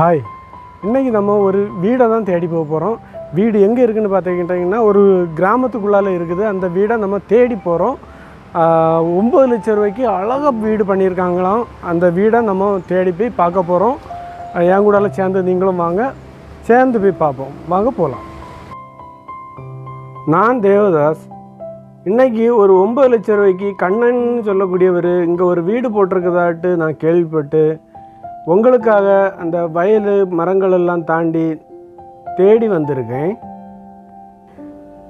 Hi இன்றைக்கி நம்ம ஒரு வீடை தான் தேடி போக போகிறோம் வீடு எங்கே இருக்குதுன்னு பார்த்துக்கிட்டிங்கன்னா ஒரு கிராமத்துக்குள்ளால இருக்குது. அந்த வீடை நம்ம தேடி போகிறோம் ஒம்பது லட்ச ரூபாய்க்கு அழகாக வீடு பண்ணியிருக்காங்களாம். அந்த வீடை நம்ம தேடி போய் பார்க்க போகிறோம் என் கூடால சேர்ந்து நீங்களும் வாங்க. சேர்ந்து போய் பார்ப்போம். வாங்க போகலாம் நான் தேவதாஸ். இன்றைக்கி ஒரு ஒம்பது லட்ச ரூபாய்க்கு கண்ணன் சொல்லக்கூடியவர் இங்கே ஒரு வீடு போட்டிருக்கதாட்டு நான் கேள்விப்பட்டு உங்களுக்காக அந்த வயல் மரங்கள் எல்லாம் தாண்டி தேடி வந்திருக்கேன்.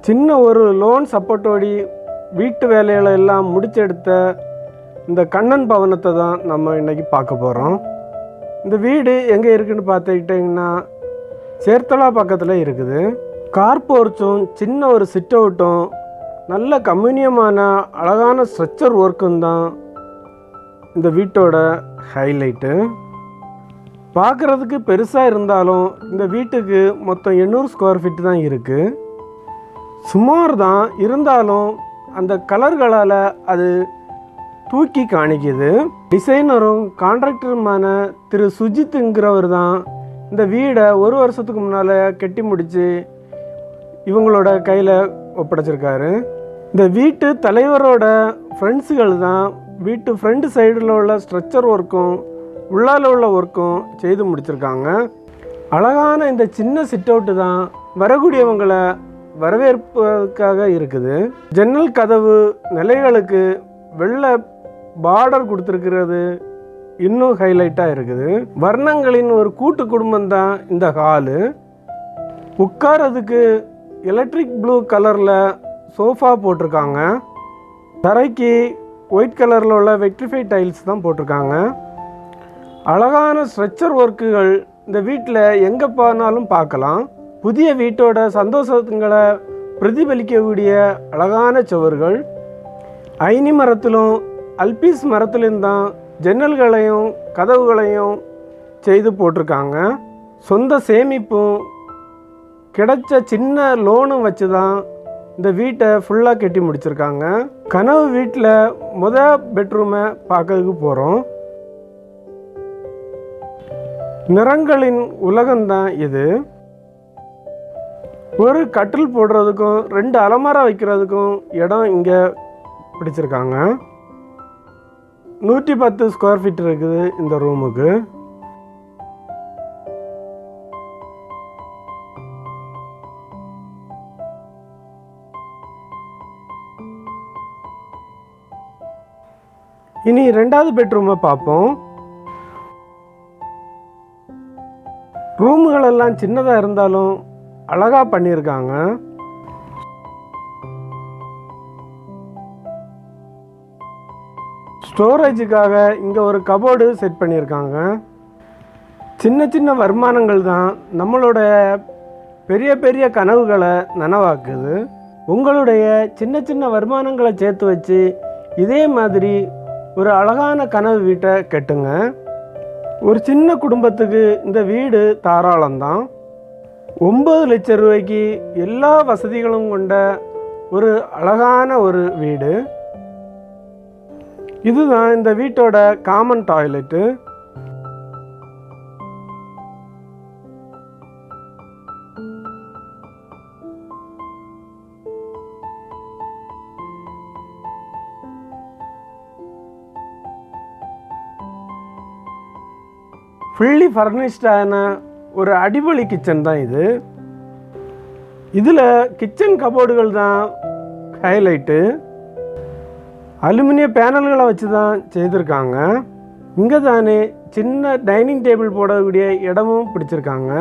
சின்ன ஒரு லோன் சப்போர்ட்டோடி வீட்டு வேலைகளை எல்லாம் முடிச்செடுத்த இந்த கண்ணன் பவனத்தை தான் நம்ம இன்றைக்கி பார்க்க போகிறோம் இந்த வீடு எங்கே இருக்குன்னு பார்த்துக்கிட்டிங்கன்னா சேர்த்தலா பக்கத்தில் இருக்குது. கார் போர்ச்சும் சின்ன ஒரு சிட் அவுட்டும் நல்ல கம்யூனியமான அழகான ஸ்ட்ரக்சர் ஒர்க்கும் தான் இந்த வீட்டோட ஹைலைட்டு பார்க்குறதுக்கு பெருசாக இருந்தாலும் இந்த வீட்டுக்கு மொத்தம் எண்ணூறு ஸ்கொயர் ஃபீட் தான் இருக்குது சுமார் தான் இருந்தாலும் அந்த கலர்களால் அது தூக்கி காணிக்குது. டிசைனரும் கான்ட்ராக்டருமான திரு சுஜித்துங்கிறவர் தான் இந்த வீடை ஒரு வருஷத்துக்கு முன்னால் கட்டி முடித்து இவங்களோட கையில் ஒப்படைச்சிருக்காரு. இந்த வீட்டு தலைவரோட ஃப்ரெண்ட்ஸுகள் தான் வீட்டு ஃப்ரண்ட் சைடில் உள்ள ஸ்ட்ரக்சர் ஒர்க்கும் உள்ளால உள்ள ஒர்க்கும் செய்து முடிச்சிருக்காங்க. அழகான இந்த சின்ன சிட் அவுட்டு தான் வரக்கூடியவங்களை வரவேற்பதற்காக இருக்குது. ஜன்னல் கதவு நிலைகளுக்கு வெள்ளை பார்டர் கொடுத்துருக்கிறது இன்னும் ஹைலைட்டாக இருக்குது. வர்ணங்களின் ஒரு கூட்டு குடும்பம் தான் இந்த ஹாலு உட்காரதுக்கு எலக்ட்ரிக் ப்ளூ கலரில் சோஃபா போட்டிருக்காங்க. தரைக்கு ஒயிட் கலரில் உள்ள வெக்ட்ரிஃபை டைல்ஸ் தான் போட்டிருக்காங்க. அழகான ஸ்ட்ரெச்சர் ஒர்க்குகள் இந்த வீட்டில் எங்கே போனாலும் பார்க்கலாம். புதிய வீட்டோட சந்தோஷங்களை பிரதிபலிக்கக்கூடிய அழகான சுவர்கள். ஐனி மரத்திலும் அல்பீஸ் மரத்திலும் தான் ஜன்னல்களையும் கதவுகளையும் செய்து போட்டிருக்காங்க. சொந்த சேமிப்பும் கிடைச்ச சின்ன லோனும் வச்சு தான் இந்த வீட்டை ஃபுல்லாக கட்டி முடிச்சிருக்காங்க. கனவு வீட்டில் முத பெட்ரூமை பார்க்கறதுக்கு போகிறோம். நிறங்களின் உலகம்தான் இது. ஒரு கட்டில் போடுறதுக்கும் ரெண்டு அலமாரா வைக்கிறதுக்கும் இடம் இங்கே பிடிச்சிருக்காங்க. நூற்றி பத்து ஸ்கொயர் ஃபீட் இருக்குது இந்த ரூமுக்கு இனி ரெண்டாவது பெட்ரூமை பார்ப்போம். ரூமுகள் எல்லாம் சின்னதாக இருந்தாலும் அழகாக பண்ணியிருக்காங்க. ஸ்டோரேஜுக்காக இங்கே ஒரு கபோர்டு செட் பண்ணியிருக்காங்க. சின்ன சின்ன வருமானங்கள் தான் நம்மளோட பெரிய பெரிய கனவுகளை நனவாக்குது. உங்களுடைய சின்ன சின்ன வருமானங்களை சேர்த்து வச்சு இதே மாதிரி ஒரு அழகான கனவு வீட்டை கட்டுங்க. ஒரு சின்ன குடும்பத்துக்கு இந்த வீடு தாராளம்தான். ஒம்பது லட்ச ரூபாய்க்கு எல்லா வசதிகளும் கொண்ட ஒரு அழகான ஒரு வீடு. இதுதான் இந்த வீட்டோட காமன் டாய்லெட்டு ஃபுல்லி ஃபர்னிஷ்டான ஒரு அடிப்பொலி கிச்சன் தான் இது. இதில் கிச்சன் கபோர்டுகள் தான் ஹைலைட்டு அலுமினிய பேனல்களை வச்சு தான் செய்திருக்காங்க. இங்கே தானே சின்ன டைனிங் டேபிள் போடக்கூடிய இடமும் பிடிச்சிருக்காங்க.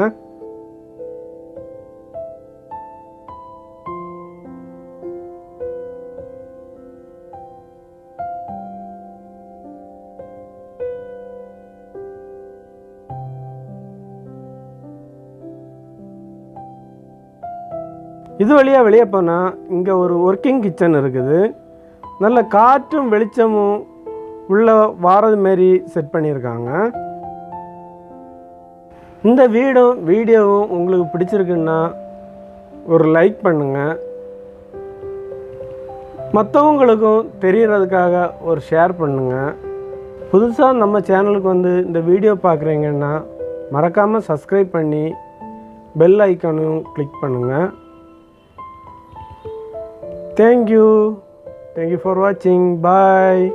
இது வழியாக வெளியே போனால் இங்கே ஒரு ஒர்க்கிங் கிச்சன் இருக்குது. நல்ல காற்றும் வெளிச்சமும் உள்ளே வாரது மாரி செட் பண்ணியிருக்காங்க இந்த வீடும் வீடியோவும் உங்களுக்கு பிடிச்சிருக்குன்னா ஒரு லைக் பண்ணுங்கள் மற்றவங்களுக்கும் தெரியறதுக்காக ஒரு ஷேர் பண்ணுங்கள் புதுசாக நம்ம சேனலுக்கு வந்து இந்த வீடியோ பார்க்குறீங்கன்னா மறக்காமல் சப்ஸ்கிரைப் பண்ணி பெல் ஐக்கானையும் கிளிக் பண்ணுங்கள் Thank you. Thank you for watching. Bye.